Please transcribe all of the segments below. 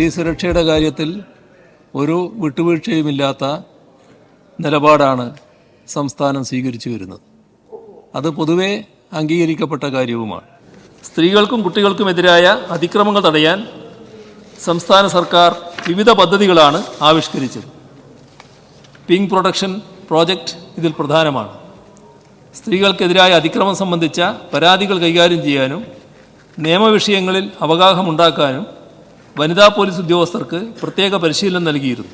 സ്ത്രീ സുരക്ഷയുടെ കാര്യത്തിൽ ഒരു വിട്ടുവീഴ്ചയുമില്ലാത്ത നിലപാടാണ് സംസ്ഥാനം സ്വീകരിച്ചു വരുന്നത്. അത് പൊതുവെ അംഗീകരിക്കപ്പെട്ട കാര്യവുമാണ്. സ്ത്രീകൾക്കും കുട്ടികൾക്കുമെതിരായ അതിക്രമങ്ങൾ തടയാൻ സംസ്ഥാന സർക്കാർ വിവിധ പദ്ധതികളാണ് ആവിഷ്കരിച്ചത്. പിങ്ക് പ്രൊഡക്ഷൻ പ്രോജക്റ്റ് ഇതിൽ പ്രധാനമാണ്. സ്ത്രീകൾക്കെതിരായ അതിക്രമം സംബന്ധിച്ച പരാതികൾ കൈകാര്യം ചെയ്യാനും നിയമവിഷയങ്ങളിൽ അവഗാഹമുണ്ടാക്കാനും വനിതാ പോലീസ് ഉദ്യോഗസ്ഥർക്ക് പ്രത്യേക പരിശീലനം നൽകിയിരുന്നു.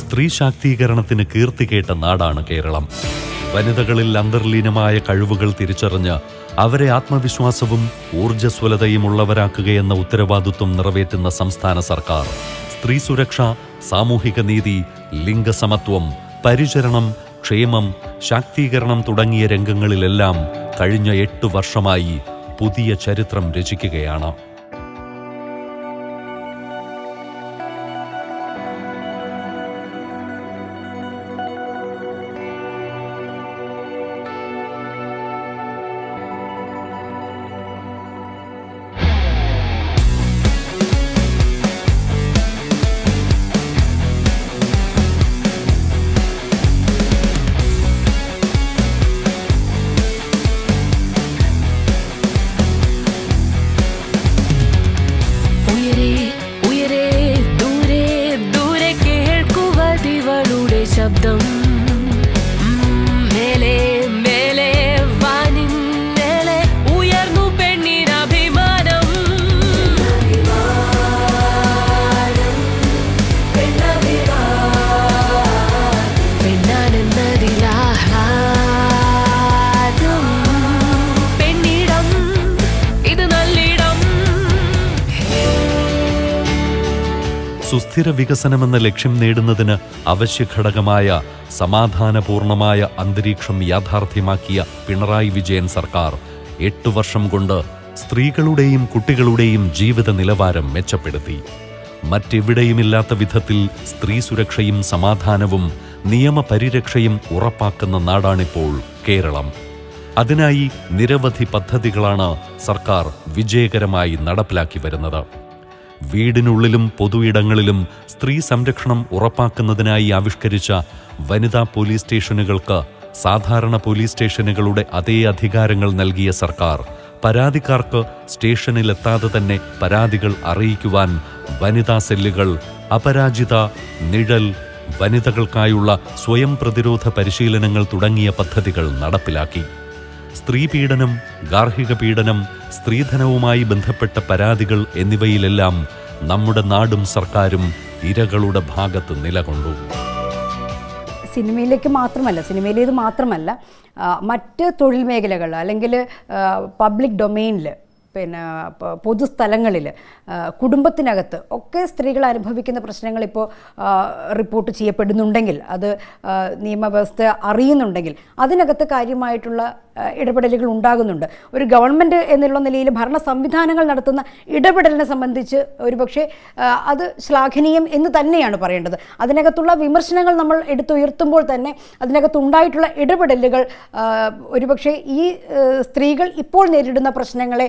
സ്ത്രീ ശാക്തീകരണത്തിന് കീർത്തി കേട്ട നാടാണ് കേരളം. വനിതകളിൽ അന്തർലീനമായ കഴിവുകൾ തിരിച്ചറിഞ്ഞ് അവരെ ആത്മവിശ്വാസവും ഊർജസ്വലതയും ഉള്ളവരാക്കുകയെന്ന ഉത്തരവാദിത്വം നിറവേറ്റുന്ന സംസ്ഥാന സർക്കാർ. സ്ത്രീ സുരക്ഷ സാമൂഹിക നീതി ലിംഗസമത്വം പരിചരണം ക്ഷേമം ശാക്തീകരണം തുടങ്ങിയ രംഗങ്ങളിലെല്ലാം കഴിഞ്ഞ എട്ട് വർഷമായി പുതിയ ചരിത്രം രചിക്കുകയാണ്. സുസ്ഥിര വികസനമെന്ന ലക്ഷ്യം നേടുന്നതിന് ഘടകമായ സമാധാനപൂർണമായ അന്തരീക്ഷം യാഥാർത്ഥ്യമാക്കിയ പിണറായി വിജയൻ സർക്കാർ എട്ടു വർഷം കൊണ്ട് സ്ത്രീകളുടെയും കുട്ടികളുടെയും ജീവിത നിലവാരം മെച്ചപ്പെടുത്തി. മറ്റെവിടെയുമില്ലാത്ത വിധത്തിൽ സ്ത്രീ സുരക്ഷയും സമാധാനവും നിയമപരിരക്ഷയും ഉറപ്പാക്കുന്ന നാടാണിപ്പോൾ കേരളം. അതിനായി നിരവധി പദ്ധതികളാണ് സർക്കാർ വിജയകരമായി നടപ്പിലാക്കി വരുന്നത്. വീടിനുള്ളിലും പൊതുയിടങ്ങളിലും സ്ത്രീ സംരക്ഷണം ഉറപ്പാക്കുന്നതിനായി ആവിഷ്കരിച്ച വനിതാ പോലീസ് സ്റ്റേഷനുകൾക്ക് സാധാരണ പോലീസ് സ്റ്റേഷനുകളുടെ അതേ അധികാരങ്ങൾ നൽകിയ സർക്കാർ. പരാതിക്കാർക്ക് സ്റ്റേഷനിലെത്താതെ തന്നെ പരാതികൾ അറിയിക്കുവാൻ വനിതാ സെല്ലുകൾ അപരാജിത നിഴൽ വനിതകൾക്കായുള്ള സ്വയം പ്രതിരോധ പരിശീലനങ്ങൾ തുടങ്ങിയ പദ്ധതികൾ നടപ്പിലാക്കി. സ്ത്രീ പീഡനം ഗാർഹിക പീഡനം സ്ത്രീധനവുമായി ബന്ധപ്പെട്ട പരാതികൾ എന്നിവയിലെല്ലാം നമ്മുടെ നാടും സർക്കാരും ഇരകളുടെ ഭാഗത്ത് നിലകൊണ്ടു. സിനിമയിലേക്ക് മാത്രമല്ല സിനിമയിലേത് മാത്രമല്ല മറ്റ് തൊഴിൽ മേഖലകൾ അല്ലെങ്കിൽ പബ്ലിക് ഡൊമെയിനിൽ പിന്നെ പൊതുസ്ഥലങ്ങളിൽ കുടുംബത്തിനകത്ത് ഒക്കെ സ്ത്രീകൾ അനുഭവിക്കുന്ന പ്രശ്നങ്ങൾ ഇപ്പോൾ റിപ്പോർട്ട് ചെയ്യപ്പെടുന്നുണ്ടെങ്കിൽ അത് നിയമവ്യവസ്ഥ അറിയുന്നുണ്ടെങ്കിൽ അതിനകത്ത് കാര്യമായിട്ടുള്ള ഇടപെടലുകൾ ഉണ്ടാകുന്നുണ്ട്. ഒരു ഗവൺമെന്റ് എന്നുള്ള നിലയിൽ ഭരണ സംവിധാനങ്ങൾ നടത്തുന്ന ഇടപെടലിനെ സംബന്ധിച്ച് ഒരുപക്ഷെ അത് ശ്ലാഘനീയം എന്ന് തന്നെയാണ് പറയേണ്ടത്. അതിനകത്തുള്ള വിമർശനങ്ങൾ നമ്മൾ എടുത്തുയർത്തുമ്പോൾ തന്നെ അതിനകത്ത് ഉണ്ടായിട്ടുള്ള ഇടപെടലുകൾ ഒരുപക്ഷെ ഈ സ്ത്രീകൾ ഇപ്പോൾ നേരിടുന്ന പ്രശ്നങ്ങളെ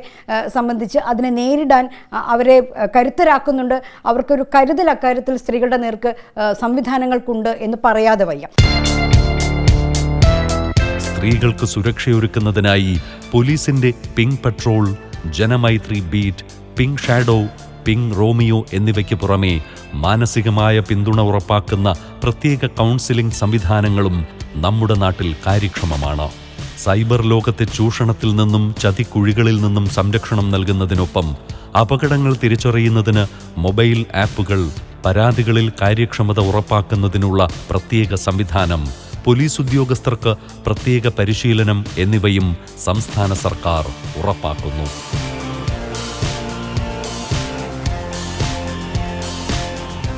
സംബന്ധിച്ച് അതിനെ നേരിടാൻ അവരെ കരുത്തരാക്കുന്നുണ്ട്. അവർക്കൊരു കരുതൽ അക്കാര്യത്തിൽ സ്ത്രീകളുടെ നേർക്ക് സംവിധാനങ്ങൾക്കുണ്ട് എന്ന് പറയാതെ വയ്യ. സ്ത്രീകൾക്ക് സുരക്ഷയൊരുക്കുന്നതിനായി പോലീസിന്റെ pink patrol Janamaithri beat pink shadow pink Romeo എന്നിവയ്ക്ക് പുറമെ മാനസികമായ പിന്തുണ ഉറപ്പാക്കുന്ന പ്രത്യേക കൗൺസിലിംഗ് സംവിധാനങ്ങളും നമ്മുടെ നാട്ടിൽ കാര്യക്ഷമമാണ്. സൈബർ ലോകത്തെ ചൂഷണത്തിൽ നിന്നും ചതിക്കുഴികളിൽ നിന്നും സംരക്ഷണം നൽകുന്നതിനൊപ്പം അപകടങ്ങൾ തിരിച്ചറിയുന്നതിന് മൊബൈൽ ആപ്പുകൾ പരാതികളിൽ കാര്യക്ഷമത ഉറപ്പാക്കുന്നതിനുള്ള പ്രത്യേക സംവിധാനം പോലീസ് ഉദ്യോഗസ്ഥർക്ക് പ്രത്യേക പരിശീലനം എന്നിവയും സംസ്ഥാന സർക്കാർ ഉറപ്പാക്കുന്നു.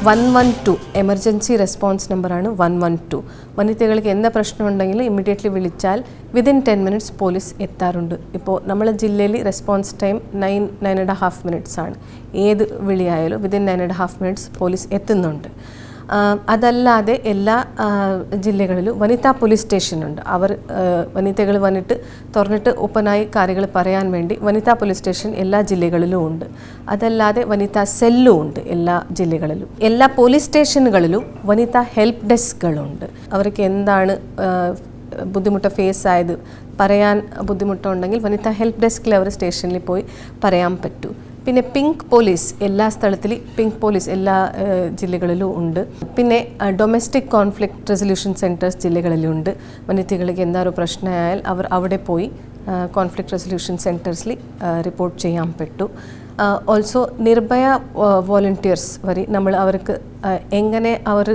One one two emergency response നമ്പറാണ് വൺ വൺ ടു. വനിതകൾക്ക് എന്ത് പ്രശ്നമുണ്ടെങ്കിലും ഇമ്മീഡിയറ്റ്ലി വിളിച്ചാൽ വിതിൻ ടെൻ മിനിറ്റ്സ് പോലീസ് എത്താറുണ്ട്. ഇപ്പോൾ നമ്മളെ ജില്ലയിൽ response time nine nine and half minutes ആണ്. ഏത് വിളിയായാലും within nine and half minutes police എത്തുന്നുണ്ട്. അതല്ലാതെ എല്ലാ ജില്ലകളിലും വനിതാ പോലീസ് സ്റ്റേഷനുണ്ട്. അവർ വനിതകൾ വന്നിട്ട് തുറന്നിട്ട് ഓപ്പണായി കാര്യങ്ങൾ പറയാൻ വേണ്ടി വനിതാ പോലീസ് സ്റ്റേഷൻ എല്ലാ ജില്ലകളിലും ഉണ്ട്. അതല്ലാതെ വനിതാ സെല്ലും ഉണ്ട് എല്ലാ ജില്ലകളിലും. എല്ലാ പോലീസ് സ്റ്റേഷനുകളിലും വനിതാ ഹെൽപ്പ് ഡെസ്കുകളുണ്ട്. അവർക്ക് എന്താണ് ബുദ്ധിമുട്ട് ഫേസ് ആയത് പറയാൻ ബുദ്ധിമുട്ടുണ്ടെങ്കിൽ വനിതാ ഹെൽപ്പ് ഡെസ്കിൽ അവർ സ്റ്റേഷനിൽ പോയി പറയാൻ പറ്റൂ. പിന്നെ പിങ്ക് പോലീസ് എല്ലാ സ്ഥലത്തിലും പിങ്ക് പോലീസ് എല്ലാ ജില്ലകളിലും ഉണ്ട്. പിന്നെ ഡൊമസ്റ്റിക് കോൺഫ്ലിക്റ്റ് റെസൊല്യൂഷൻ സെന്റേഴ്സ് ജില്ലകളിലും ഉണ്ട്. വനിതകൾക്ക് എന്താ പ്രശ്നമായാൽ അവർ അവിടെ പോയി കോൺഫ്ലിക്റ്റ് റെസൊല്യൂഷൻ സെന്റേഴ്സിൽ റിപ്പോർട്ട് ചെയ്യാൻ പറ്റും ഓൾസോ നിർഭയ വോളണ്ടിയേഴ്സ് വരി നമ്മൾ അവർക്ക് എങ്ങനെ അവർ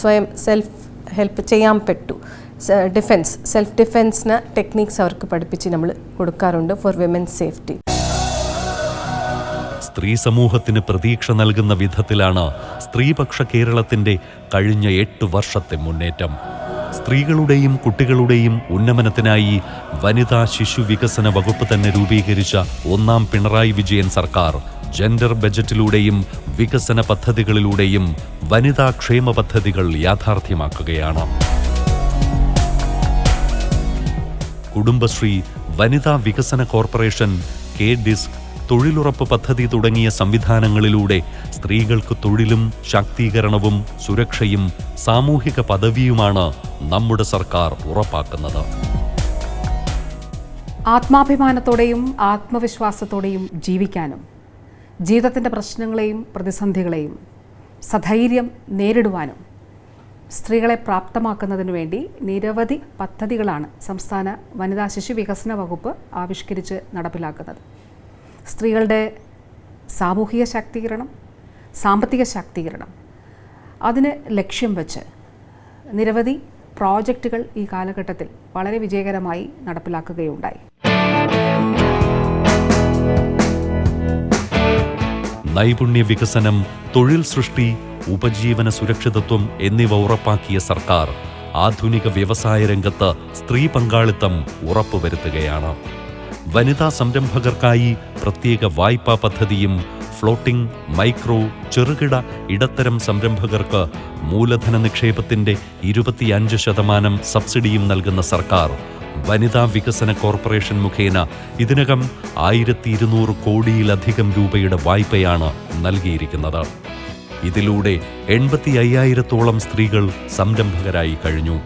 സ്വയം സെൽഫ് ഹെൽപ്പ് ചെയ്യാൻ പറ്റൂ ഡിഫെൻസ് സെൽഫ് ഡിഫെൻസിന് ടെക്നീക്സ് അവർക്ക് പഠിപ്പിച്ച് നമ്മൾ കൊടുക്കാറുണ്ട് ഫോർ വിമൻസ് സേഫ്റ്റി സ്ത്രീ സമൂഹത്തിന് പ്രതീക്ഷ നൽകുന്ന വിധത്തിലാണ് സ്ത്രീപക്ഷ കേരളത്തിന്റെ കഴിഞ്ഞ എട്ട് വർഷത്തെ മുന്നേറ്റം. സ്ത്രീകളുടെയും കുട്ടികളുടെയും ഉന്നമനത്തിനായി വനിതാ ശിശു വികസന വകുപ്പ് തന്നെ രൂപീകരിച്ച ഒന്നാം പിണറായി വിജയൻ സർക്കാർ ജെൻഡർ ബജറ്റിലൂടെയും വികസന പദ്ധതികളിലൂടെയും വനിതാ ക്ഷേമ പദ്ധതികൾ യാഥാർത്ഥ്യമാക്കുകയാണ്. കുടുംബശ്രീ വനിതാ വികസന കോർപ്പറേഷൻ കെ ഡിസ്ക് തൊഴിലുറപ്പ് പദ്ധതി തുടങ്ങിയ സംവിധാനങ്ങളിലൂടെ സ്ത്രീകൾക്ക് തൊഴിലും ശാക്തീകരണവും സുരക്ഷയും സാമൂഹിക പദവിയുമാണ് നമ്മുടെ സർക്കാർ ഉറപ്പാക്കുന്നത്. ആത്മാഭിമാനത്തോടെയും ആത്മവിശ്വാസത്തോടെയും ജീവിക്കാനും ജീവിതത്തിന്റെ പ്രശ്നങ്ങളെയും പ്രതിസന്ധികളെയും സധൈര്യം നേരിടുവാനും സ്ത്രീകളെ പ്രാപ്തമാക്കുന്നതിനു വേണ്ടി നിരവധി പദ്ധതികളാണ് സംസ്ഥാന വനിതാ ശിശു വികസന വകുപ്പ് ആവിഷ്കരിച്ച് നടപ്പിലാക്കുന്നത്. സ്ത്രീകളുടെ സാമൂഹിക ശാക്തീകരണം സാമ്പത്തിക ശാക്തീകരണം. അതിന് ലക്ഷ്യം വെച്ച് നിരവധി പ്രോജക്റ്റുകൾ ഈ കാലഘട്ടത്തിൽ വളരെ വിജയകരമായി നടപ്പിലാക്കുകയുണ്ടായി. നൈപുണ്യ വികസനം തൊഴിൽ സൃഷ്ടി ഉപജീവന സുരക്ഷിതത്വം എന്നിവ ഉറപ്പാക്കിയ സർക്കാർ ആധുനിക വ്യവസായ രംഗത്ത് സ്ത്രീ പങ്കാളിത്തം ഉറപ്പുവരുത്തുകയാണ്. വനിതാ സംരംഭകർക്കായി പ്രത്യേക വായ്പാ പദ്ധതിയും ഫ്ലോട്ടിംഗ് മൈക്രോ ചെറുകിട ഇടത്തരം സംരംഭകർക്ക് മൂലധന നിക്ഷേപത്തിന്റെ ഇരുപത്തിയഞ്ച് ശതമാനം സബ്സിഡിയും നൽകുന്ന സർക്കാർ. വനിതാ വികസന കോർപ്പറേഷൻ മുഖേന ഇതിനകം ആയിരത്തി ഇരുന്നൂറ് കോടിയിലധികം രൂപയുടെ വായ്പയാണ് നൽകിയിരിക്കുന്നത്. ഇതിലൂടെ എൺപത്തി അയ്യായിരത്തോളം സ്ത്രീകൾ സംരംഭകരായി കഴിഞ്ഞു.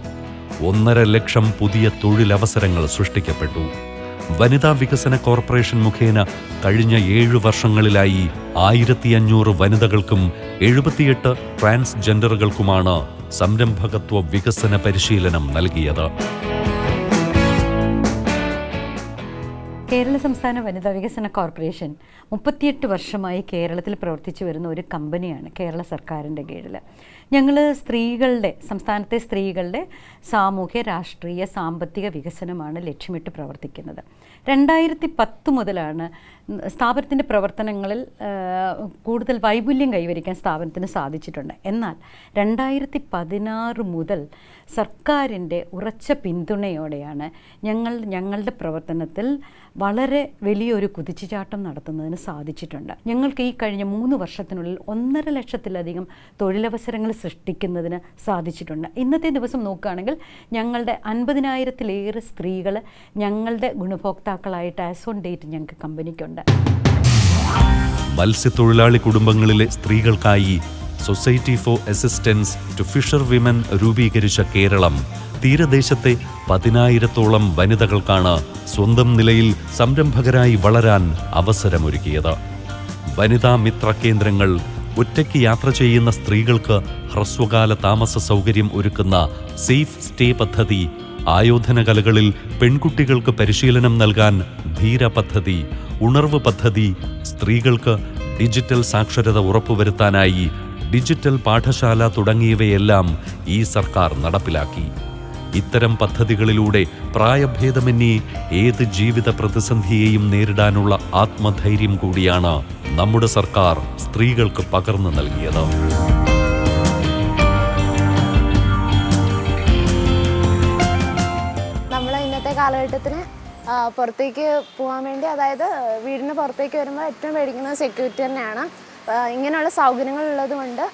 ഒന്നര ലക്ഷം പുതിയ തൊഴിലവസരങ്ങൾ സൃഷ്ടിക്കപ്പെട്ടു. വനിതാ വികസന കോർപ്പറേഷൻ മുഖേന കഴിഞ്ഞ ഏഴു വർഷങ്ങളിലായി ആയിരത്തി അഞ്ഞൂറ് വനിതകൾക്കും എഴുപത്തിയെട്ട് ട്രാൻസ്ജെൻഡറുകൾക്കുമാണ് സംരംഭകത്വ വികസന പരിശീലനം നൽകിയത്. കേരള സംസ്ഥാന വനിതാ വികസന കോർപ്പറേഷൻ മുപ്പത്തിയെട്ട് വർഷമായി കേരളത്തിൽ പ്രവർത്തിച്ചു വരുന്ന ഒരു കമ്പനിയാണ് കേരള സർക്കാരിന്റെ കീഴിൽ ഞങ്ങൾ സ്ത്രീകളുടെ സംസ്ഥാനത്തെ സ്ത്രീകളുടെ സാമൂഹ്യ രാഷ്ട്രീയ സാമ്പത്തിക വികസനമാണ് ലക്ഷ്യമിട്ട് പ്രവർത്തിക്കുന്നത്. രണ്ടായിരത്തി പത്ത് മുതലാണ് സ്ഥാപനത്തിന്റെ പ്രവർത്തനങ്ങളിൽ കൂടുതൽ വൈപുല്യം കൈവരിക്കാൻ സ്ഥാപനത്തിന് സാധിച്ചിട്ടുണ്ട്. എന്നാൽ രണ്ടായിരത്തി പതിനാറ് മുതൽ സർക്കാരിന്റെ ഉറച്ച പിന്തുണയോടെയാണ് ഞങ്ങൾ ഞങ്ങളുടെ പ്രവർത്തനത്തിൽ വളരെ വലിയൊരു കുതിച്ചുചാട്ടം നടത്തുന്നതിന് സാധിച്ചിട്ടുണ്ട്. ഞങ്ങൾക്ക് ഈ കഴിഞ്ഞ മൂന്ന് വർഷത്തിനുള്ളിൽ ഒന്നര ലക്ഷത്തിലധികം തൊഴിലവസരങ്ങൾ സൃഷ്ടിക്കുന്നതിന് സാധിച്ചിട്ടുണ്ട്. ഇന്നത്തെ ദിവസം നോക്കുകയാണെങ്കിൽ ഞങ്ങളുടെ അൻപതിനായിരത്തിലേറെ സ്ത്രീകൾ ഞങ്ങളുടെ ഗുണഭോക്താക്കളായിട്ട് ആസ് ഓൺ ഡേറ്റ് ഞങ്ങൾക്ക് കമ്പനിക്കുണ്ട്. മത്സ്യത്തൊഴിലാളി കുടുംബങ്ങളിലെ സ്ത്രീകൾക്കായി society for assistance to fisherwomen രൂപീകരിച്ച കേരളം തീരദേശത്തെ പതിനായിരത്തോളം വനിതകൾക്കാണ് സ്വന്തം നിലയിൽ സംരംഭകരായി വളരാൻ അവസരമൊരുക്കിയത്. വനിതാ മിത്ര കേന്ദ്രങ്ങൾ ഒറ്റയ്ക്ക് യാത്ര ചെയ്യുന്ന സ്ത്രീകൾക്ക് ഹ്രസ്വകാല താമസ സൗകര്യം ഒരുക്കുന്ന സേഫ് സ്റ്റേ പദ്ധതി ആയോധന കലകളിൽ പെൺകുട്ടികൾക്ക് പരിശീലനം നൽകാൻ ധീര പദ്ധതി ഉണർവ് പദ്ധതി സ്ത്രീകൾക്ക് ഡിജിറ്റൽ സാക്ഷരത ഉറപ്പുവരുത്താനായി ഡിജിറ്റൽ പാഠശാല തുടങ്ങിയവയെല്ലാം ഈ സർക്കാർ നടപ്പിലാക്കി. ഇത്തരം പദ്ധതികളിലൂടെ പ്രായഭേദമന്യേ ഏത് ജീവിത പ്രതിസന്ധിയെയും നേരിടാനുള്ള ആത്മധൈര്യം കൂടിയാണ് നമ്മുടെ സർക്കാർ സ്ത്രീകൾക്ക് പകർന്നു നൽകിയത്. ഇന്നത്തെ കാലഘട്ടത്തിന് പുറത്തേക്ക് പോകാൻ വേണ്ടി അതായത് വീടിന് പുറത്തേക്ക് വരുമ്പോൾ ഏറ്റവും പേടിക്കുന്നത് സെക്യൂരിറ്റി തന്നെയാണ്. ഇങ്ങനെയുള്ള സൗകര്യങ്ങൾ ഉള്ളത് കൊണ്ട്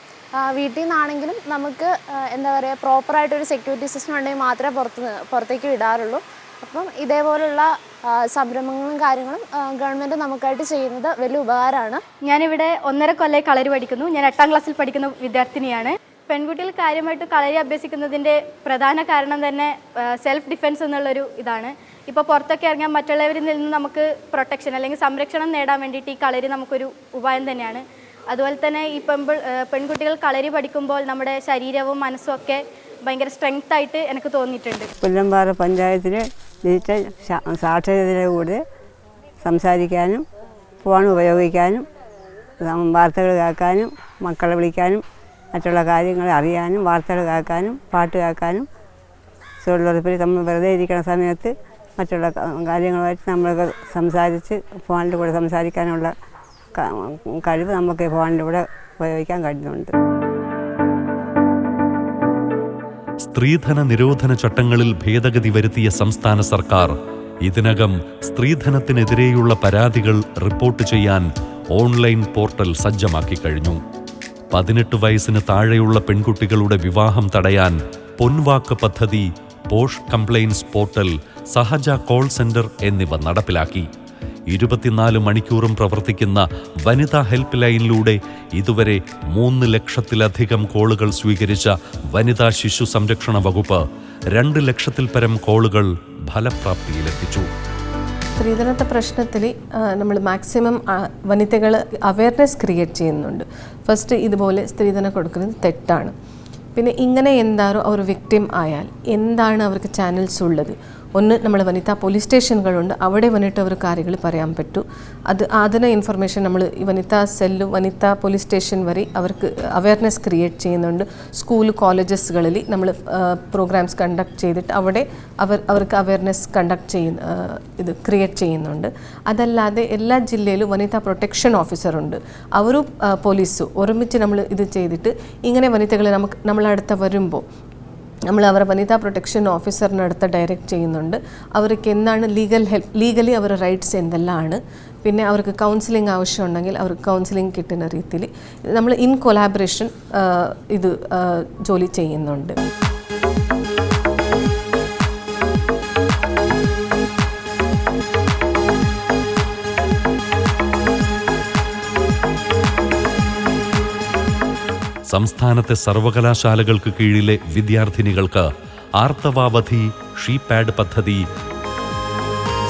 വീട്ടിൽ നിന്നാണെങ്കിലും നമുക്ക് എന്താ പറയുക പ്രോപ്പറായിട്ടൊരു സെക്യൂരിറ്റി സിസ്റ്റം ഉണ്ടെങ്കിൽ മാത്രമേ പുറത്ത് പുറത്തേക്ക് വിടാറുള്ളൂ. അപ്പം ഇതേപോലുള്ള സംരംഭങ്ങളും കാര്യങ്ങളും ഗവൺമെന്റ് നമുക്കായിട്ട് ചെയ്യുന്നത് വലിയ ഉപകാരമാണ്. ഞാനിവിടെ ഒന്നര കൊല്ലം കളരി പഠിക്കുന്നു. ഞാൻ എട്ടാം ക്ലാസ്സിൽ പഠിക്കുന്ന വിദ്യാർത്ഥിനിയാണ്. പെൺകുട്ടികൾ കാര്യമായിട്ട് കളരി അഭ്യസിക്കുന്നതിന്റെ പ്രധാന കാരണം തന്നെ സെൽഫ് ഡിഫെൻസ് എന്നുള്ളൊരു ഇതാണ്. ഇപ്പോൾ പുറത്തൊക്കെ ഇറങ്ങാൻ മറ്റുള്ളവരിൽ നിന്ന് നമുക്ക് പ്രൊട്ടക്ഷൻ അല്ലെങ്കിൽ സംരക്ഷണം നേടാൻ വേണ്ടിയിട്ട് ഈ കളരി നമുക്കൊരു ഉപായം തന്നെയാണ്. അതുപോലെ തന്നെ ഈ പെൺപിൾ പെൺകുട്ടികൾ കളരി പഠിക്കുമ്പോൾ നമ്മുടെ ശരീരവും മനസ്സും ഒക്കെ ഭയങ്കര സ്ട്രെങ്ത് ആയിട്ട് എനിക്ക് തോന്നിയിട്ടുണ്ട്. പുല്ലമ്പാറ പഞ്ചായത്തിൽ ഡിജിറ്റൽ സാക്ഷരതയുടെ സാക്ഷരതയിലൂടെ സംസാരിക്കാനും ഫോൺ ഉപയോഗിക്കാനും വാർത്തകൾ കേൾക്കാനും മക്കളെ വിളിക്കാനും മറ്റുള്ള കാര്യങ്ങൾ അറിയാനും വാർത്തകൾ കേൾക്കാനും പാട്ട് കേൾക്കാനും തൊഴിലുറപ്പിൽ നമ്മൾ വെറുതെ ഇരിക്കുന്ന സമയത്ത് മറ്റുള്ള കാര്യങ്ങളുമായിട്ട് നമ്മളൊക്കെ സംസാരിച്ച് ഫോണിന്റെ കൂടെ സംസാരിക്കാനുള്ള കഴിവ് നമുക്ക് ഫോണിന്റെ കൂടെ ഉപയോഗിക്കാൻ കഴിയുന്നുണ്ട്. സ്ത്രീധന നിരോധന ചട്ടങ്ങളിൽ ഭേദഗതി വരുത്തിയ സംസ്ഥാന സർക്കാർ ഇതിനകം സ്ത്രീധനത്തിനെതിരെയുള്ള പരാതികൾ റിപ്പോർട്ട് ചെയ്യാൻ ഓൺലൈൻ പോർട്ടൽ സജ്ജമാക്കി കഴിഞ്ഞു. പതിനെട്ട് വയസ്സിന് താഴെയുള്ള പെൺകുട്ടികളുടെ വിവാഹം തടയാൻ പൊൻവാക്ക് പദ്ധതി POSH compliance portal Sahaja call centre എന്നിവ നടപ്പിലാക്കി. ഇരുപത്തിനാല് മണിക്കൂറും പ്രവർത്തിക്കുന്ന വനിതാ ഹെൽപ്പ് ലൈനിലൂടെ ഇതുവരെ മൂന്ന് ലക്ഷത്തിലധികം കോളുകൾ സ്വീകരിച്ച വനിതാ ശിശു സംരക്ഷണ വകുപ്പ് രണ്ട് ലക്ഷത്തിൽ പരം കോളുകൾ ഫലപ്രാപ്തിയിലെത്തിച്ചു. സ്ത്രീധനത്തെ പ്രശ്നത്തിൽ നമ്മൾ മാക്സിമം വനിതകൾ അവയർനെസ് ക്രിയേറ്റ് ചെയ്യുന്നുണ്ട്. ഫസ്റ്റ് ഇതുപോലെ സ്ത്രീധനം കൊടുക്കുന്നത് തെറ്റാണ്. പിന്നെ ഇങ്ങനെ എന്താണോ അവർ വിക്ടിം ആയാൽ എന്താണ് അവർക്ക് ചാനൽസ് ഉള്ളത്? ഒന്ന് നമ്മൾ വനിതാ പോലീസ് സ്റ്റേഷനുകളുണ്ട്. അവിടെ വന്നിട്ട് അവർ കാര്യങ്ങൾ പറയാൻ പറ്റൂ. അത് അതിന് ഇൻഫർമേഷൻ നമ്മൾ ഈ വനിതാ സെല്ലും വനിതാ പോലീസ് സ്റ്റേഷൻ വരെ അവർക്ക് അവയർനെസ് ക്രിയേറ്റ് ചെയ്യുന്നുണ്ട്. സ്കൂൾ കോളേജസുകളിൽ നമ്മൾ പ്രോഗ്രാംസ് കണ്ടക്ട് ചെയ്തിട്ട് അവിടെ അവർ അവർക്ക് അവയർനെസ് കണ്ടക്ട് ചെയ്യുന്ന ഇത് ക്രിയേറ്റ് ചെയ്യുന്നുണ്ട്. അതല്ലാതെ എല്ലാ ജില്ലയിലും വനിതാ പ്രൊട്ടക്ഷൻ ഓഫീസറുണ്ട് അവരും പോലീസും ഒരുമിച്ച് നമ്മൾ ഇത് ചെയ്തിട്ട് ഇങ്ങനെ വനിതകളെ നമുക്ക് നമ്മളടുത്ത് വരുമ്പോൾ നമ്മൾ അവരെ വനിതാ പ്രൊട്ടക്ഷൻ ഓഫീസറിനടുത്ത് ഡയറക്റ്റ് ചെയ്യുന്നുണ്ട്. അവർക്ക് എന്താണ് ലീഗൽ ഹെൽപ്പ് ലീഗലി അവരുടെ റൈറ്റ്സ് എന്തെല്ലാമാണ്. പിന്നെ അവർക്ക് കൗൺസിലിംഗ് ആവശ്യമുണ്ടെങ്കിൽ അവർക്ക് കൗൺസിലിംഗ് കിട്ടുന്ന രീതിയിൽ നമ്മൾ ഇൻ കൊലാബറേഷൻ ഇത് ജോലി ചെയ്യുന്നുണ്ട്. സംസ്ഥാനത്തെ സർവകലാശാലകൾക്ക് കീഴിലെ വിദ്യാർത്ഥിനികൾക്ക് ആർത്തവാവധി ഷീപാഡ് പദ്ധതി.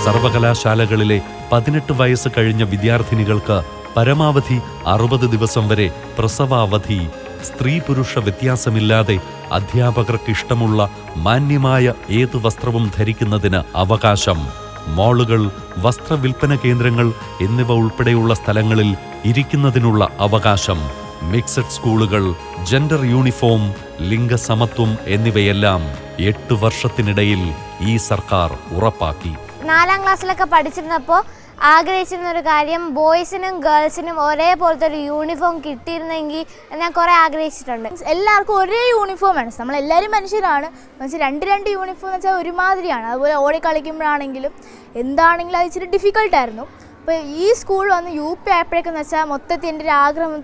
സർവകലാശാലകളിലെ പതിനെട്ട് വയസ്സ് കഴിഞ്ഞ വിദ്യാർത്ഥിനികൾക്ക് പരമാവധി അറുപത് ദിവസം വരെ പ്രസവാവധി. സ്ത്രീ പുരുഷ വ്യത്യാസമില്ലാതെ അധ്യാപകർക്ക് ഇഷ്ടമുള്ള മാന്യമായ ഏത് വസ്ത്രവും ധരിക്കുന്നതിന് അവകാശം. മാളുകൾ വസ്ത്രവിൽപ്പന കേന്ദ്രങ്ങൾ എന്നിവ ഉൾപ്പെടെയുള്ള സ്ഥലങ്ങളിൽ ഇരിക്കുന്നതിനുള്ള അവകാശം. മിക്സഡ് സ്കൂളുകൾ ജെൻഡർ യൂണിഫോം ലിംഗസമത്വം എന്നിവയെല്ലാം എട്ട് വർഷത്തിനിടയിൽ ഈ സർക്കാർ ഉറപ്പാക്കി. നാലാം ക്ലാസ്സിലൊക്കെ പഠിച്ചിരുന്നപ്പോൾ ആഗ്രഹിച്ചിരുന്ന ഒരു കാര്യം ബോയ്സിനും ഗേൾസിനും ഒരേപോലത്തെ ഒരു യൂണിഫോം കിട്ടിയിരുന്നെങ്കിൽ ഞാൻ കുറേ ആഗ്രഹിച്ചിട്ടുണ്ട്. എല്ലാവർക്കും ഒരേ യൂണിഫോം ആണ്. നമ്മളെല്ലാവരും മനുഷ്യരാണ്. പക്ഷേ രണ്ട് രണ്ട് യൂണിഫോം എന്ന് വെച്ചാൽ ഒരുമാതിരിയാണ്. അതുപോലെ ഓടി കളിക്കുമ്പോഴാണെങ്കിലും എന്താണെങ്കിലും അത് ഇച്ചിരി ഡിഫിക്കൽട്ടായിരുന്നു അപ്പോൾ ഈ സ്കൂൾ വന്ന് യു പി ആയപ്പോഴേക്കെന്ന് വെച്ചാൽ മൊത്തത്തിൽ എന്റെ ഒരു ആഗ്രഹം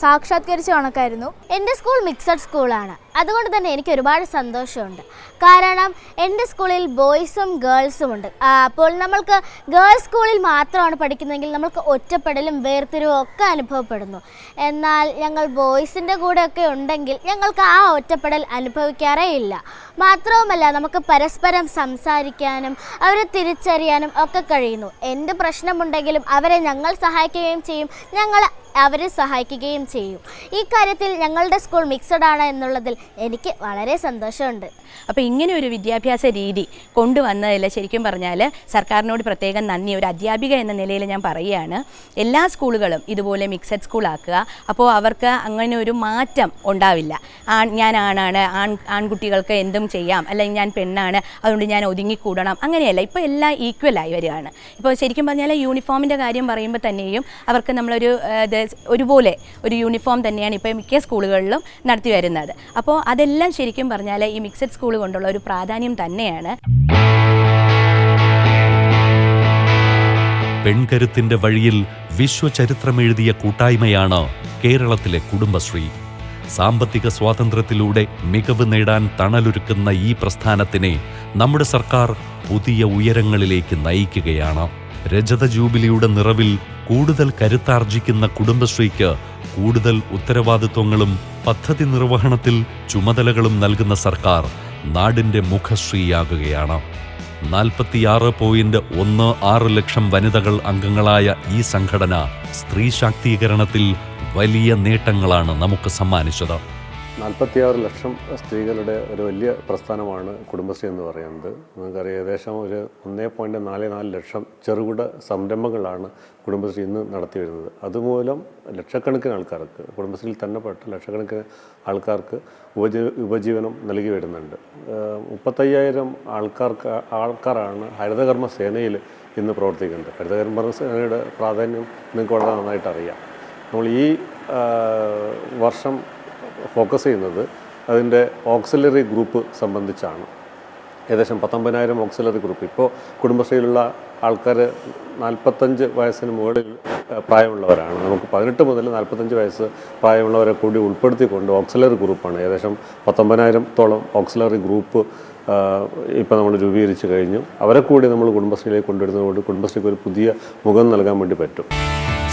സാക്ഷാത്കരിച്ച കണക്കായിരുന്നു. എന്റെ സ്കൂൾ മിക്സഡ് സ്കൂളാണ്. അതുകൊണ്ട് തന്നെ എനിക്ക് ഒരുപാട് സന്തോഷമുണ്ട്. കാരണം എന്റെ സ്കൂളിൽ ബോയ്സും ഗേൾസും ഉണ്ട്. അപ്പോൾ നമ്മൾക്ക് ഗേൾസ് സ്കൂളിൽ മാത്രമാണ് പഠിക്കുന്നതെങ്കിൽ നമ്മൾക്ക് ഒറ്റപ്പെടലും വേർതിരിവും ഒക്കെ അനുഭവപ്പെടുന്നു. എന്നാൽ ഞങ്ങൾ ബോയ്സിന്റെ കൂടെയൊക്കെ ഉണ്ടെങ്കിൽ ഞങ്ങൾക്ക് ആ ഒറ്റപ്പെടൽ അനുഭവിക്കാറേ ഇല്ല. മാത്രവുമല്ല നമുക്ക് പരസ്പരം സംസാരിക്കാനും അവരെ തിരിച്ചറിയാനും ഒക്കെ കഴിയുന്നു. എന്ത് പ്രശ്നമുണ്ടെങ്കിലും അവരെ ഞങ്ങൾ സഹായിക്കുകയും ചെയ്യും. ഞങ്ങൾ അവരെ സഹായിക്കുകയും ചെയ്യും. ഈ കാര്യത്തിൽ ഞങ്ങളുടെ സ്കൂൾ മിക്സഡ് ആണ് എന്നുള്ളതിൽ എനിക്ക് വളരെ സന്തോഷമുണ്ട്. അപ്പോൾ ഇങ്ങനെ ഒരു വിദ്യാഭ്യാസ രീതി കൊണ്ടുവന്നതിൽ ശരിക്കും പറഞ്ഞാൽ സർക്കാരിനോട് പ്രത്യേകം നന്ദി. ഒരു അധ്യാപിക എന്ന നിലയിൽ ഞാൻ പറയുകയാണ്. എല്ലാ സ്കൂളുകളും ഇതുപോലെ മിക്സഡ് സ്കൂളാക്കുക അപ്പോൾ അവർക്ക് അങ്ങനെ ഒരു മാറ്റം ഉണ്ടാവില്ല. ആൺ ഞാൻ ആണാണ് ആൺ ആൺകുട്ടികൾക്ക് എന്തും ചെയ്യാം അല്ലെങ്കിൽ ഞാൻ പെണ്ണാണ് അതുകൊണ്ട് ഞാൻ ഒതുങ്ങിക്കൂടണം അങ്ങനെയല്ല. ഇപ്പോൾ എല്ലാം ഈക്വലായി വരികയാണ്. ഇപ്പോൾ ശരിക്കും പറഞ്ഞാൽ യൂണിഫോമിന്റെ കാര്യം പറയുമ്പോൾ തന്നെയും അവർക്ക് നമ്മളൊരു ഒരുപോലെ ഒരു യൂണിഫോം തന്നെയാണ് ഇപ്പോൾ മിക്ക സ്കൂളുകളിലും നടത്തി വരുന്നത്. അപ്പോൾ അതെല്ലാം ശരിക്കും പറഞ്ഞാൽ ഈ മിക്സഡ് സ്കൂൾ കൊണ്ടുള്ള ഒരു പ്രാധാന്യം തന്നെയാണ്. പെൺകരുത്തിന്റെ വഴിയിൽ വിശ്വചരിത്രമെഴുതിയ കൂട്ടായ്മയാണ് കേരളത്തിലെ കുടുംബശ്രീ. സാമ്പത്തിക സ്വാതന്ത്ര്യത്തിലൂടെ മികവ് നേടാൻ തണലൊരുക്കുന്ന ഈ പ്രസ്ഥാനത്തിനെ നമ്മുടെ സർക്കാർ പുതിയ ഉയരങ്ങളിലേക്ക് നയിക്കുകയാണ്. രജത ജൂബിലിയുടെ നിറവിൽ കൂടുതൽ കരുത്താർജിക്കുന്ന കുടുംബശ്രീക്ക് കൂടുതൽ ഉത്തരവാദിത്വങ്ങളും പദ്ധതി നിർവഹണത്തിൽ ചുമതലകളും നൽകുന്ന സർക്കാർ നാടിന്റെ മുഖശ്രീയാകുകയാണ്. നാൽപ്പത്തിയാറ് പോയിന്റ് ഒന്ന് ആറ് ലക്ഷം വനിതകൾ അംഗങ്ങളായ ഈ സംഘടന സ്ത്രീ ശാക്തീകരണത്തിൽ വലിയ നേട്ടങ്ങളാണ് നമുക്ക് സമ്മാനിച്ചത്. നാൽപ്പത്തിയാറ് ലക്ഷം സ്ത്രീകളുടെ ഒരു വലിയ പ്രസ്ഥാനമാണ് കുടുംബശ്രീ എന്ന് പറയുന്നത്. നമുക്കറിയാം ഏകദേശം ഒരു ഒന്നേ പോയിന്റ് നാല് നാല് ലക്ഷം ചെറുകിട സംരംഭങ്ങളാണ് കുടുംബശ്രീ ഇന്ന് നടത്തി വരുന്നത്. അതുമൂലം ലക്ഷക്കണക്കിന് ആൾക്കാർക്ക് കുടുംബശ്രീയിൽ തന്നെ പെട്ട ലക്ഷക്കണക്കിന് ആൾക്കാർക്ക് ഉപജീ ഉപജീവനം നൽകി വരുന്നുണ്ട്. മുപ്പത്തയ്യായിരം ആൾക്കാർക്ക് ആൾക്കാരാണ് ഹരിതകർമ്മ സേനയിൽ ഇന്ന് പ്രവർത്തിക്കുന്നത്. ഹരിതകർമ്മ സേനയുടെ പ്രാധാന്യം നിങ്ങൾക്ക് വളരെ നന്നായിട്ട് അറിയാം നമ്മൾ ഈ വർഷം ഫോക്കസ് ചെയ്യുന്നത് അതിന്റെ ഓക്സിലറി ഗ്രൂപ്പ് സംബന്ധിച്ചാണ്. ഏകദേശം പത്തൊമ്പതിനായിരം ഓക്സിലറി ഗ്രൂപ്പ് ഇപ്പോൾ കുടുംബശ്രീയിലുള്ള ആൾക്കാർ നാൽപ്പത്തഞ്ച് വയസ്സിന് മുകളിൽ പ്രായമുള്ളവരാണ്. നമുക്ക് പതിനെട്ട് മുതൽ നാൽപ്പത്തഞ്ച് വയസ്സ് പ്രായമുള്ളവരെ കൂടി ഉൾപ്പെടുത്തിക്കൊണ്ട് ഓക്സിലറി ഗ്രൂപ്പാണ് ഏകദേശം പത്തൊമ്പതിനായിരത്തോളം ഓക്സിലറി ഗ്രൂപ്പ് ഇപ്പോൾ നമ്മൾ രൂപീകരിച്ച് കഴിഞ്ഞു. അവരെ കൂടി നമ്മൾ കുടുംബശ്രീയിലേക്ക് കൊണ്ടുവരുന്നതുകൊണ്ട് കുടുംബശ്രീക്ക് ഒരു പുതിയ മുഖം നൽകാൻ വേണ്ടി പറ്റും.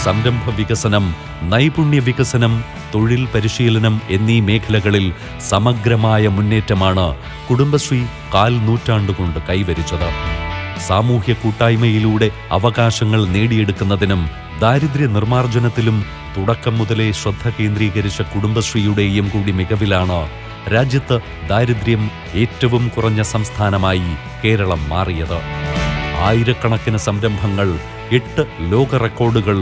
സംരംഭ വികസനം നൈപുണ്യ വികസനം തൊഴിൽ പരിശീലനം എന്നീ മേഖലകളിൽ സമഗ്രമായ മുന്നേറ്റമാണ് കുടുംബശ്രീ കാൽ നൂറ്റാണ്ടുകൊണ്ട് കൈവരിച്ചത്. സാമൂഹ്യ കൂട്ടായ്മയിലൂടെ അവകാശങ്ങൾ നേടിയെടുക്കുന്നതിനും ദാരിദ്ര്യ നിർമ്മാർജനത്തിലും തുടക്കം മുതലേ ശ്രദ്ധ കേന്ദ്രീകരിച്ച കുടുംബശ്രീയുടെയും കൂടി മികവിലാണ് രാജ്യത്ത് ദാരിദ്ര്യം ഏറ്റവും കുറഞ്ഞ സംസ്ഥാനമായി കേരളം മാറിയത്. ആയിരക്കണക്കിന് സംരംഭങ്ങൾ എട്ട് ലോക റെക്കോർഡുകൾ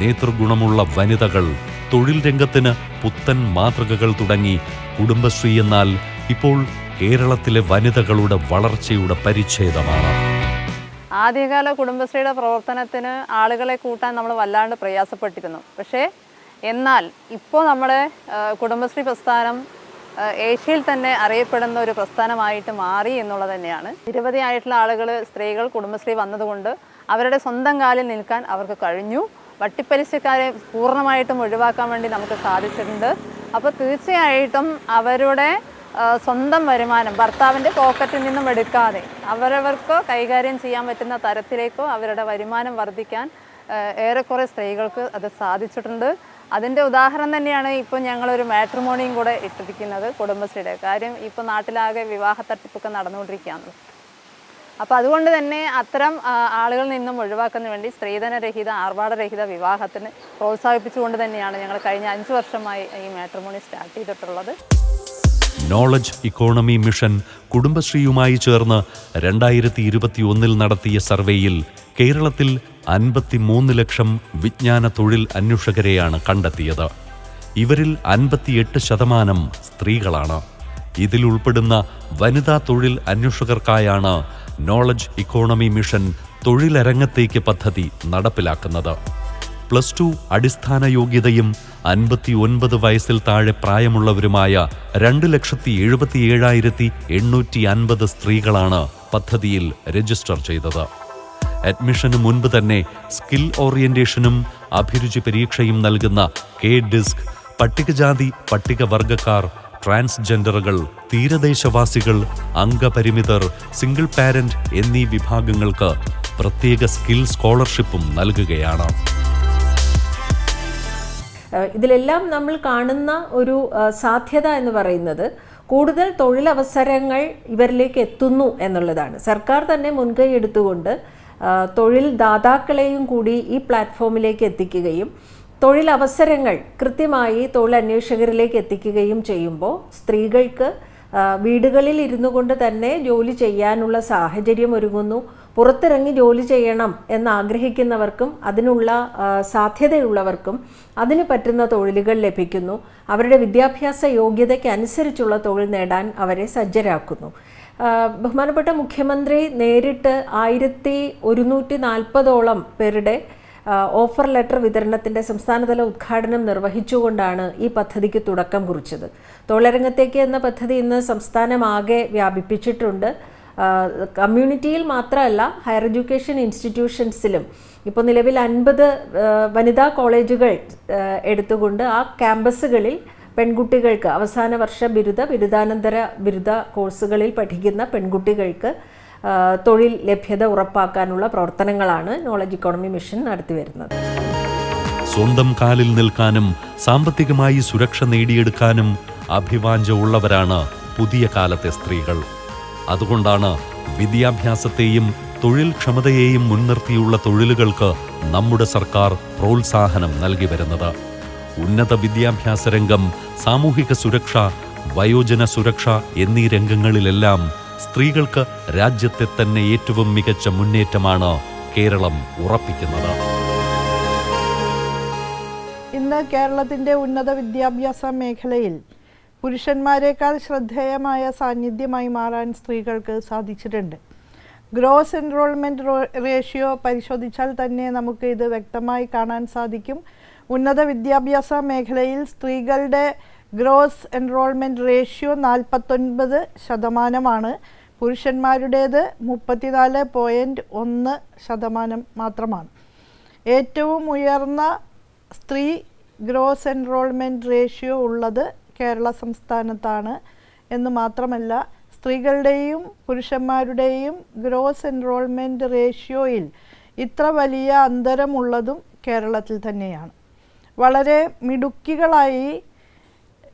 നേതൃഗുണമുള്ള വനിതകൾ തൊഴിൽ രംഗത്തിന് പുത്തൻ മാതൃകകൾ തുടങ്ങി കുടുംബശ്രീ എന്നാൽ ഇപ്പോൾ കേരളത്തിലെ വനിതകളുടെ വളർച്ചയുടെ പരിച്ഛേദമാണ്. ആദ്യകാല കുടുംബശ്രീയുടെ പ്രവർത്തനത്തിന് ആളുകളെ കൂട്ടാൻ നമ്മൾ വല്ലാണ്ട് പ്രയാസപ്പെട്ടിരുന്നു. പക്ഷേ എന്നാൽ ഇപ്പോൾ നമ്മുടെ കുടുംബശ്രീ പ്രസ്ഥാനം ഏഷ്യയിൽ തന്നെ അറിയപ്പെടുന്ന ഒരു പ്രസ്ഥാനമായിട്ട് മാറി എന്നുള്ളത് തന്നെയാണ്. നിരവധിയായിട്ടുള്ള ആളുകൾ സ്ത്രീകൾ കുടുംബശ്രീ വന്നതുകൊണ്ട് അവരുടെ സ്വന്തം കാലിൽ നിൽക്കാൻ അവർക്ക് കഴിഞ്ഞു. വട്ടിപ്പലിശക്കാരെ പൂർണമായിട്ടും ഒഴിവാക്കാൻ വേണ്ടി നമുക്ക് സാധിച്ചിട്ടുണ്ട്. അപ്പോൾ തീർച്ചയായിട്ടും അവരുടെ സ്വന്തം വരുമാനം ഭർത്താവിന്റെ പോക്കറ്റിൽ നിന്നും എടുക്കാതെ അവരവർക്കോ കൈകാര്യം ചെയ്യാൻ പറ്റുന്ന തരത്തിലേക്കോ അവരുടെ വരുമാനം വർദ്ധിക്കാൻ ഏറെക്കുറെ സ്ത്രീകൾക്ക് അത് സാധിച്ചിട്ടുണ്ട്. അതിന്റെ ഉദാഹരണം തന്നെയാണ് ഇപ്പോൾ ഞങ്ങളൊരു മാട്രിമോണിയും കൂടെ ഇട്ടിരിക്കുന്നത് കുടുംബശ്രീയുടെ കാര്യം. ഇപ്പോൾ നാട്ടിലാകെ വിവാഹ തട്ടിപ്പൊക്കെ നടന്നുകൊണ്ടിരിക്കുകയാണ്. അപ്പോൾ അതുകൊണ്ട് തന്നെ അത്തരം ആളുകളിൽ നിന്നും ഒഴിവാക്കുന്നതിന് വേണ്ടി സ്ത്രീധനരഹിത ആർഭാടരഹിത വിവാഹത്തിന് പ്രോത്സാഹിപ്പിച്ചുകൊണ്ട് തന്നെയാണ് ഞങ്ങൾ കഴിഞ്ഞ അഞ്ച് വർഷമായി ഈ മാട്രിമോണി സ്റ്റാർട്ട് ചെയ്തിട്ടുള്ളത്. നോളജ് ഇക്കോണമി മിഷൻ കുടുംബശ്രീയുമായി ചേർന്ന് രണ്ടായിരത്തി ഇരുപത്തി ഒന്നിൽ നടത്തിയ സർവേയിൽ കേരളത്തിൽ അൻപത്തിമൂന്ന് ലക്ഷം വിജ്ഞാന തൊഴിൽ അന്വേഷകരെയാണ് കണ്ടെത്തിയത്. ഇവരിൽ അൻപത്തിയെട്ട് ശതമാനം സ്ത്രീകളാണ്. ഇതിലുൾപ്പെടുന്ന വനിതാ തൊഴിൽ അന്വേഷകർക്കായാണ് നോളജ് ഇക്കോണമി മിഷൻ തൊഴിലരങ്ങത്തേക്ക് പദ്ധതി നടപ്പിലാക്കുന്നത്. പ്ലസ് ടു അടിസ്ഥാന യോഗ്യതയും അൻപത്തി ഒൻപത് വയസ്സിൽ താഴെ പ്രായമുള്ളവരുമായ രണ്ട് ലക്ഷത്തി എഴുപത്തി ഏഴായിരത്തി എണ്ണൂറ്റി അൻപത് സ്ത്രീകളാണ് പദ്ധതിയിൽ രജിസ്റ്റർ ചെയ്തത്. അഡ്മിഷന് മുൻപ് തന്നെ സ്കിൽ ഓറിയന്റേഷനും അഭിരുചി പരീക്ഷയും നൽകുന്ന കെ ഡിസ്ക് പട്ടികജാതി പട്ടികവർഗക്കാർ ട്രാൻസ്ജെൻഡറുകൾ തീരദേശവാസികൾ അംഗപരിമിതർ സിംഗിൾ പാരന്റ് എന്നീ വിഭാഗങ്ങൾക്ക് പ്രത്യേക സ്കിൽ സ്കോളർഷിപ്പും നൽകുകയാണ്. ഇതിലെല്ലാം നമ്മൾ കാണുന്ന ഒരു സാധ്യത എന്ന് പറയുന്നത് കൂടുതൽ തൊഴിലവസരങ്ങൾ ഇവരിലേക്ക് എത്തുന്നു എന്നുള്ളതാണ്. സർക്കാർ തന്നെ മുൻകൈ എടുത്തുകൊണ്ട് തൊഴിൽ ദാതാക്കളെയും കൂടി ഈ പ്ലാറ്റ്ഫോമിലേക്ക് എത്തിക്കുകയും തൊഴിലവസരങ്ങൾ കൃത്യമായി തൊഴിലന്വേഷകരിലേക്ക് എത്തിക്കുകയും ചെയ്യുമ്പോൾ സ്ത്രീകൾക്ക് വീടുകളിൽ ഇരുന്നു കൊണ്ട് തന്നെ ജോലി ചെയ്യാനുള്ള സാഹചര്യം ഒരുങ്ങുന്നു. പുറത്തിറങ്ങി ജോലി ചെയ്യണം എന്ന് ആഗ്രഹിക്കുന്നവർക്കും അതിനുള്ള സാധ്യതയുള്ളവർക്കും അതിന് പറ്റുന്ന തൊഴിലുകൾ ലഭിക്കുന്നു. അവരുടെ വിദ്യാഭ്യാസ യോഗ്യതയ്ക്ക് അനുസരിച്ചുള്ള തൊഴിൽ നേടാൻ അവരെ സജ്ജരാക്കുന്നു. ബഹുമാനപ്പെട്ട മുഖ്യമന്ത്രി നേരിട്ട് ആയിരത്തി ഒരുന്നൂറ്റി നാൽപ്പതോളം പേരുടെ ഓഫർ ലെറ്റർ വിതരണത്തിന്റെ സംസ്ഥാനതല ഉദ്ഘാടനം നിർവഹിച്ചുകൊണ്ടാണ് ഈ പദ്ധതിക്ക് തുടക്കം കുറിച്ചത്. തൊഴിലരംഗത്തേക്ക് എന്ന പദ്ധതി ഇന്ന് സംസ്ഥാനമാകെ വ്യാപിപ്പിച്ചിട്ടുണ്ട്. കമ്മ്യൂണിറ്റിയിൽ മാത്രമല്ല ഹയർ എഡ്യൂക്കേഷൻ ഇൻസ്റ്റിറ്റ്യൂഷൻസിലും ഇപ്പോൾ നിലവിൽ അൻപത് വനിതാ കോളേജുകൾ എടുത്തുകൊണ്ട് ആ ക്യാമ്പസുകളിൽ പെൺകുട്ടികൾക്ക് അവസാന വർഷ ബിരുദ ബിരുദാനന്തര ബിരുദ കോഴ്സുകളിൽ പഠിക്കുന്ന പെൺകുട്ടികൾക്ക് തൊഴിൽ ലഭ്യത ഉറപ്പാക്കാനുള്ള പ്രവർത്തനങ്ങളാണ് നോളജ് ഇക്കോണമി മിഷൻ നടത്തിവരുന്നത് സ്വന്തം കാലിൽ നിൽക്കാനും സാമ്പത്തികമായി സുരക്ഷ നേടിയെടുക്കാനും അഭിവാഞ്ച ഉള്ളവരാണ് പുതിയ കാലത്തെ സ്ത്രീകൾ. അതുകൊണ്ടാണ് വിദ്യാഭ്യാസത്തെയും തൊഴിൽ ക്ഷമതയെയും മുൻനിർത്തിയുള്ള തൊഴിലുകൾക്ക് നമ്മുടെ സർക്കാർ പ്രോത്സാഹനം നൽകി വരുന്നത്. ഉന്നത വിദ്യാഭ്യാസ രംഗം സാമൂഹിക സുരക്ഷ വയോജന സുരക്ഷ എന്നീ രംഗങ്ങളിലെല്ലാം സ്ത്രീകൾക്ക് രാജ്യത്തെ തന്നെ ഏറ്റവും മികച്ച മുന്നേറ്റമാണ് കേരളം ഉറപ്പിക്കുന്നത്. ഇന്ന് കേരളത്തിന്റെ ഉന്നത വിദ്യാഭ്യാസ മേഖലയിൽ പുരുഷന്മാരെക്കാൾ ശ്രദ്ധേയമായ സാന്നിധ്യമായി മാറാൻ സ്ത്രീകൾക്ക് സാധിച്ചിട്ടുണ്ട്. ഗ്രോസ് എൻറോൾമെന്റ് റേഷ്യോ പരിശോധിച്ചാൽ തന്നെ നമുക്ക് ഇത് വ്യക്തമായി കാണാൻ സാധിക്കും. ഉന്നത വിദ്യാഭ്യാസ മേഖലയിൽ സ്ത്രീകളുടെ ഗ്രോസ് എൻറോൾമെന്റ് റേഷ്യോ നാൽപ്പത്തൊൻപത് ശതമാനമാണ്. പുരുഷന്മാരുടേത് മുപ്പത്തിനാല് പോയിന്റ് ഒന്ന് ശതമാനം മാത്രമാണ്. ഏറ്റവും ഉയർന്ന സ്ത്രീ ഗ്രോസ് എൻറോൾമെന്റ് റേഷ്യോ ഉള്ളത് കേരള സംസ്ഥാനത്താണ്. എന്ന് മാത്രമല്ല സ്ത്രീകളുടെയും പുരുഷന്മാരുടെയും ഗ്രോസ് എൻറോൾമെന്റ് റേഷ്യോയിൽ ഇത്ര വലിയ അന്തരമുള്ളതും കേരളത്തിൽ തന്നെയാണ്. വളരെ മിടുക്കികളായി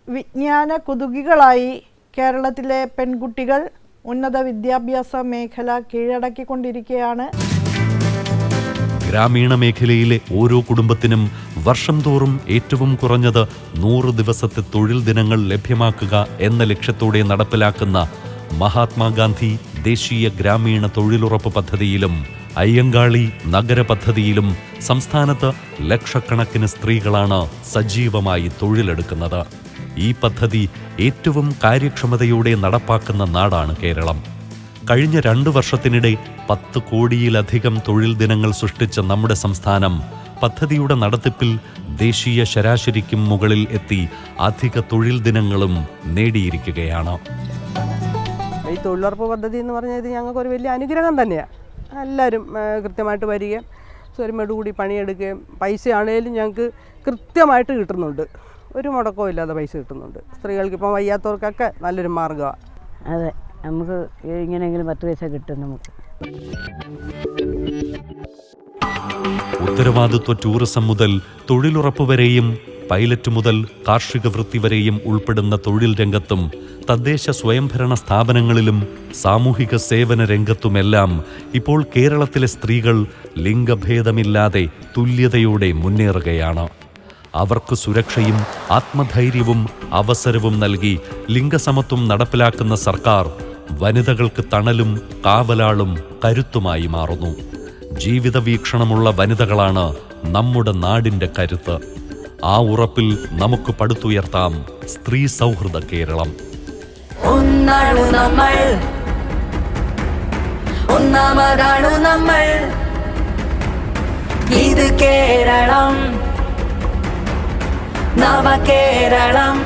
വിജ്ഞാന കുതുകികളായി കേരളത്തിലെ പെൺകുട്ടികൾ ഉന്നത വിദ്യാഭ്യാസ മേഖല കീഴടക്കിക്കൊണ്ടിരിക്കുകയാണ്. ഗ്രാമീണ മേഖലയിലെ ഓരോ കുടുംബത്തിനും വർഷം തോറും ഏറ്റവും കുറഞ്ഞത് നൂറ് ദിവസത്തെ തൊഴിൽ ദിനങ്ങൾ ലഭ്യമാക്കുക എന്ന ലക്ഷ്യത്തോടെ നടപ്പിലാക്കുന്ന മഹാത്മാഗാന്ധി ദേശീയ ഗ്രാമീണ തൊഴിലുറപ്പ് പദ്ധതിയിലും അയ്യങ്കാളി നഗര പദ്ധതിയിലും സംസ്ഥാനത്ത് ലക്ഷക്കണക്കിന് സ്ത്രീകളാണ് സജീവമായി തൊഴിലെടുക്കുന്നത്. ഈ പദ്ധതി ഏറ്റവും കാര്യക്ഷമതയോടെ നടപ്പാക്കുന്ന നാടാണ് കേരളം. കഴിഞ്ഞ രണ്ട് വർഷത്തിനിടെ പത്ത് കോടിയിലധികം തൊഴിൽ ദിനങ്ങൾ സൃഷ്ടിച്ച നമ്മുടെ സംസ്ഥാനം പദ്ധതിയുടെ നടത്തിപ്പിൽ ദേശീയ ശരാശരിക്കും മുകളിൽ എത്തി അധിക തൊഴിൽ ദിനങ്ങളും നേടിയിരിക്കുകയാണ്. ഈ തൊഴിലുറപ്പ് പദ്ധതി എന്ന് പറഞ്ഞാൽ ഇത് ഞങ്ങൾക്കൊരു വലിയ അനുഗ്രഹം തന്നെയാണ് എല്ലാവരും കൃത്യമായിട്ട് വരികയും സ്വരമേട് കൂടി പണിയെടുക്കുകയും പൈസ ആണെങ്കിലും ഞങ്ങൾക്ക് കൃത്യമായിട്ട് കിട്ടുന്നുണ്ട്. ഒരു മുടക്കവും ഇല്ലാതെ പൈസ കിട്ടുന്നുണ്ട്. സ്ത്രീകൾക്ക് ഇപ്പം വയ്യാത്തവർക്കൊക്കെ നല്ലൊരു മാർഗമാണ് അതെ നമുക്ക് ഇങ്ങനെയെങ്കിലും പത്ത് പൈസ കിട്ടും നമുക്ക്. ഉത്തരവാദിത്വ ടൂറിസം മുതൽ തൊഴിലുറപ്പ് വരെയും പൈലറ്റ് മുതൽ കാർഷിക വൃത്തി വരെയും ഉൾപ്പെടുന്ന തൊഴിൽ രംഗത്തും തദ്ദേശ സ്വയംഭരണ സ്ഥാപനങ്ങളിലും സാമൂഹിക സേവന രംഗത്തുമെല്ലാം ഇപ്പോൾ കേരളത്തിലെ സ്ത്രീകൾ ലിംഗഭേദമില്ലാതെ തുല്യതയോടെ മുന്നേറുകയാണ്. അവർക്ക് സുരക്ഷയും ആത്മധൈര്യവും അവസരവും നൽകി ലിംഗസമത്വം നടപ്പിലാക്കുന്ന സർക്കാർ വനിതകൾക്ക് തണലും കാവലാളും കരുത്തുമായി മാറുന്നു. ജീവിത വീക്ഷണമുള്ള വനിതകളാണ് നമ്മുടെ നാടിന്റെ കരുത്ത്. ആ ഉറപ്പിൽ നമുക്ക് പടുത്തുയർത്താം സ്ത്രീ സൗഹൃദ കേരളം. ഒന്നാണു നമ്മൾ. ഒന്നാമതാണു നമ്മൾ. ഇത് കേരളം. നവ കേരളം